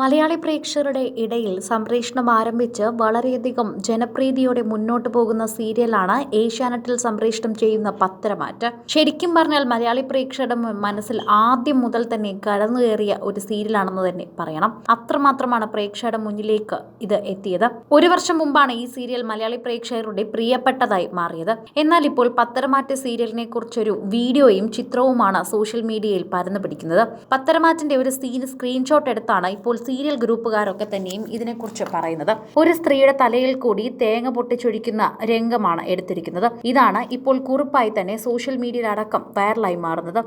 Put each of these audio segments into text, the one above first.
മലയാളി പ്രേക്ഷകരുടെ ഇടയിൽ സംപ്രേഷണം ആരംഭിച്ച് വളരെയധികം ജനപ്രീതിയോടെ മുന്നോട്ട് പോകുന്ന സീരിയലാണ് ഏഷ്യാനെറ്റിൽ സംപ്രേഷണം ചെയ്യുന്ന പത്തരമാറ്റ്. ശരിക്കും പറഞ്ഞാൽ മലയാളി പ്രേക്ഷകരുടെ മനസ്സിൽ ആദ്യം മുതൽ തന്നെ കടന്നു കയറിയ ഒരു സീരിയലാണെന്ന് തന്നെ പറയണം. അത്രമാത്രമാണ് പ്രേക്ഷകരുടെ മുന്നിലേക്ക് ഇത് എത്തിയത്. ഒരു വർഷം മുമ്പാണ് ഈ സീരിയൽ മലയാളി പ്രേക്ഷകരുടെ പ്രിയപ്പെട്ടതായി മാറിയത്. എന്നാൽ ഇപ്പോൾ പത്തരമാറ്റ് സീരിയലിനെ കുറിച്ചൊരു വീഡിയോയും ചിത്രവുമാണ് സോഷ്യൽ മീഡിയയിൽ പരന്നു പിടിക്കുന്നത്. പത്തരമാറ്റിന്റെ ഒരു സീൻ സ്ക്രീൻഷോട്ട് എടുത്താണ് ഇപ്പോൾ സീരിയൽ ഗ്രൂപ്പുകാരൊക്കെ തന്നെയും ഇതിനെക്കുറിച്ച് പറയുന്നത്. ഒരു സ്ത്രീയുടെ തലയിൽ കൂടി തേങ്ങ പൊട്ടിച്ചൊഴിക്കുന്ന രംഗമാണ് എടുത്തിരിക്കുന്നത്. ഇതാണ് ഇപ്പോൾ കുറിപ്പായി തന്നെ സോഷ്യൽ മീഡിയയിലടക്കം വൈറലായി മാറുന്നത്.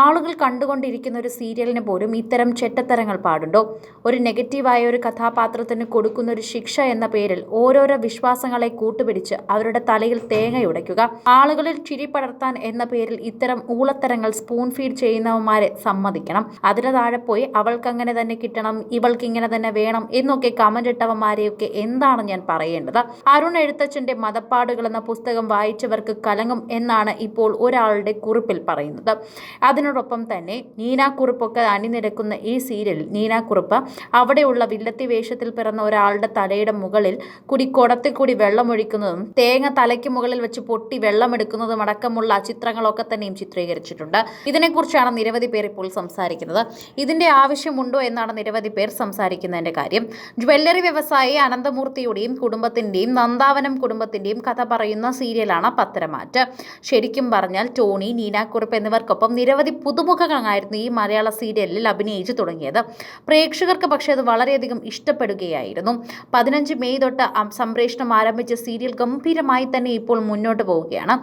ആളുകൾ കണ്ടുകൊണ്ടിരിക്കുന്ന ഒരു സീരിയലിന് പോലും ഇത്തരം ചെറ്റത്തരങ്ങൾ പാടുണ്ടോ? ഒരു നെഗറ്റീവായ ഒരു കഥാപാത്രത്തിന് കൊടുക്കുന്ന ഒരു ശിക്ഷ എന്ന പേരിൽ ഓരോരോ വിശ്വാസങ്ങളെ കൂട്ടുപിടിച്ച് അവരുടെ തലയിൽ തേങ്ങയുടയ്ക്കുക ആളുകളിൽ ചിരി പടർത്താൻ എന്ന പേരിൽ ഇത്തരം ഊളത്തരങ്ങൾ സ്പൂൺ ഫീഡ് ചെയ്യുന്നവന്മാരെ സമ്മതിക്കണം. അതിന് താഴെ പോയി അവൾക്കങ്ങനെ തന്നെ കിട്ടണം ഇവൾക്ക് ഇങ്ങനെ തന്നെ വേണം എന്നൊക്കെ കമന്റ് ഇട്ടവന്മാരെയൊക്കെ എന്താണ് ഞാൻ പറയേണ്ടത്? അരുൺ എഴുത്തച്ഛന്റെ മതപ്പാടുകൾ എന്ന പുസ്തകം വായിച്ചവർക്ക് കലങ്ങും എന്നാണ് ഇപ്പോൾ ഒരാളുടെ കുറിപ്പിൽ പറയുന്നത്. അതിനോടൊപ്പം തന്നെ നീനാക്കുറിപ്പൊക്കെ അണിനിരക്കുന്ന ഈ സീരിയലിൽ നീനാക്കുറിപ്പ് അവിടെയുള്ള വില്ലത്തി വേഷത്തിൽ പിറന്ന ഒരാളുടെ തലയുടെ മുകളിൽ കുടി കുടത്തിൽ കൂടി വെള്ളമൊഴിക്കുന്നതും തേങ്ങ തലയ്ക്ക് മുകളിൽ വെച്ച് പൊട്ടി വെള്ളമെടുക്കുന്നതും അടക്കമുള്ള ചിത്രങ്ങളൊക്കെ തന്നെയും ചിത്രീകരിച്ചിട്ടുണ്ട്. ഇതിനെക്കുറിച്ചാണ് നിരവധി പേർ ഇപ്പോൾ സംസാരിക്കുന്നത്. ഇതിന്റെ ആവശ്യമുണ്ടോ എന്നാണ് നിരവധി പേർ സംസാരിക്കുന്നതിന്റെ കാര്യം. ജ്വല്ലറി വ്യവസായി അനന്തമൂർത്തിയുടെയും കുടുംബത്തിന്റെയും നന്ദാവനം കുടുംബത്തിന്റെയും കഥ പറയുന്ന സീരിയലാണ് പത്രമാറ്റ്. ശരിക്കും പറഞ്ഞാൽ ടോണി നീനാക്കുറുപ്പ് എന്നിവർക്കൊപ്പം നിരവധി പുതുമുഖങ്ങളായിരുന്നു ഈ മലയാള സീരിയലിൽ അഭിനയിച്ചു തുടങ്ങിയത്. പ്രേക്ഷകർക്ക് പക്ഷേ അത് വളരെയധികം ഇഷ്ടപ്പെടുകയായിരുന്നു. പതിനഞ്ച് മെയ് തൊട്ട് സംപ്രേഷണം ആരംഭിച്ച സീരിയൽ ഗംഭീരമായി തന്നെ ഇപ്പോൾ മുന്നോട്ട് പോവുകയാണ്.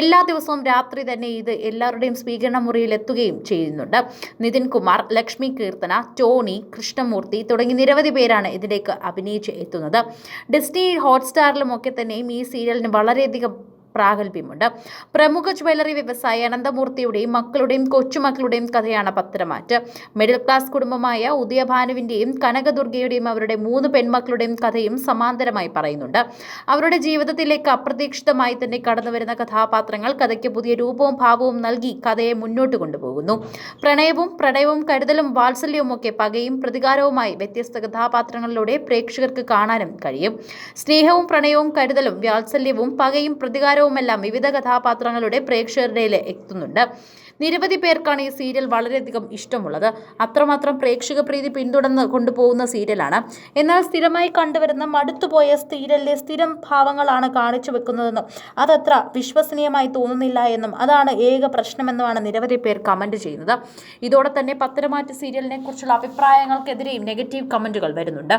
എല്ലാ ദിവസവും രാത്രി തന്നെ ഇത് എല്ലാവരുടെയും സ്വീകരണ മുറിയിൽ എത്തുകയും ചെയ്യുന്നുണ്ട്. നിതിൻ കുമാർ ലക്ഷ്മി കീർത്തന ടോണി കൃഷ്ണമൂർത്തി തുടങ്ങി നിരവധി പേരാണ് ഇതിലേക്ക് അഭിനയിച്ച് എത്തുന്നത്. ഡിസ്നി ഹോട്ട്സ്റ്റാറിലും ഒക്കെ തന്നെയും ഈ സീരിയലിന് വളരെയധികം പ്രാഗൽഭ്യമുണ്ട്. പ്രമുഖ ജ്വല്ലറി വ്യവസായി അനന്തമൂർത്തിയുടെയും മക്കളുടെയും കൊച്ചുമക്കളുടെയും കഥയാണ് പത്തരമാറ്റ് മിഡിൽ ക്ലാസ് കുടുംബമായ ഉദയഭാനുവിന്റെയും കനകദുർഗയുടെയും അവരുടെ മൂന്ന് പെൺമക്കളുടെയും കഥയും സമാന്തരമായി പറയുന്നുണ്ട്. അവരുടെ ജീവിതത്തിലേക്ക് അപ്രതീക്ഷിതമായി തന്നെ കടന്നുവരുന്ന കഥാപാത്രങ്ങൾ കഥയ്ക്ക് പുതിയ രൂപവും ഭാവവും നൽകി കഥയെ മുന്നോട്ട് കൊണ്ടുപോകുന്നു. പ്രണയവും പ്രണയവും കരുതലും വാത്സല്യവും ഒക്കെ പകയും പ്രതികാരവുമായി വ്യത്യസ്ത കഥാപാത്രങ്ങളിലൂടെ പ്രേക്ഷകർക്ക് കാണാനും കഴിയും. സ്നേഹവും പ്രണയവും കരുതലും വാത്സല്യവും പകയും പ്രതികാരവുമെല്ലാം വിവിധ കഥാപാത്രങ്ങളുടെ പ്രേക്ഷകരുടെ എത്തുന്നുണ്ട്. നിരവധി പേർക്കാണ് ഈ സീരിയൽ വളരെയധികം ഇഷ്ടമുള്ളത്. അത്രമാത്രം പ്രേക്ഷക പ്രീതി പിന്തുടർന്ന് കൊണ്ടുപോകുന്ന സീരിയലാണ്. എന്നാൽ സ്ഥിരമായി കണ്ടുവരുന്ന മടുത്തുപോയ സീരിയലിലെ സ്ഥിരം ഭാവങ്ങളാണ് കാണിച്ചു വെക്കുന്നതെന്നും അതത്ര വിശ്വസനീയമായി തോന്നുന്നില്ല എന്നും അതാണ് ഏക പ്രശ്നമെന്നുമാണ് നിരവധി പേർ കമന്റ് ചെയ്യുന്നത്. ഇതോടെ തന്നെ പത്തരമാറ്റ് സീരിയലിനെ കുറിച്ചുള്ള അഭിപ്രായങ്ങൾക്കെതിരെയും നെഗറ്റീവ് കമന്റുകൾ വരുന്നുണ്ട്.